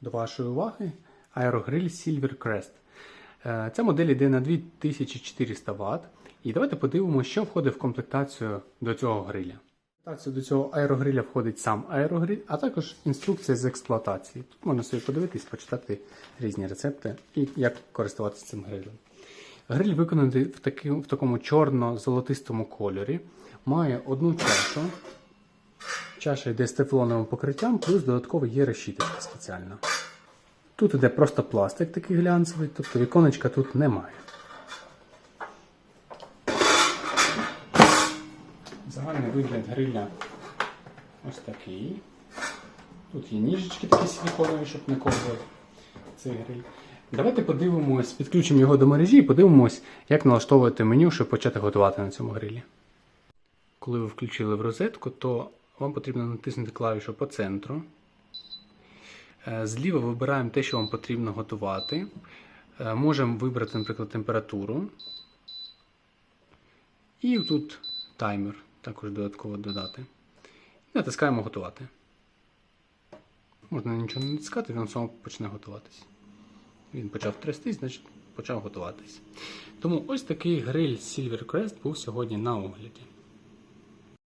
до вашої уваги аерогриль Silvercrest. Е, Ця модель йде на 2400 Вт. І давайте подивимося, що входить в комплектацію до цього гриля. В комплектацію до цього аерогриля входить сам аерогриль, а також інструкція з експлуатації. Тут можна собі подивитись, почитати різні рецепти і як користуватися цим грилем. Гриль виконаний в, в такому чорно-золотистому кольорі. Має одну чашу. Чаша йде з тефлоновим покриттям, плюс додатково є решіточка спеціальна. Тут іде просто пластик такий глянцевий, тобто віконечка тут немає. Загальний вигляд гриля ось такий. Тут є ніжечки такі силіконові, щоб не ковзав цей гриль. Давайте подивимось, підключимо його до мережі і подивимось, як налаштовувати меню, щоб почати готувати на цьому грилі. Коли ви включили в розетку, то вам потрібно натиснути клавішу по центру. Е, Зліва вибираємо те, що вам потрібно готувати. Е, Можемо вибрати, наприклад, температуру. І тут таймер також додатково додати. Натискаємо готувати. Можна нічого не натискати, він сам почне готуватись. Він почав трястись, значить почав готуватись. Тому ось такий гриль Silvercrest був сьогодні на огляді.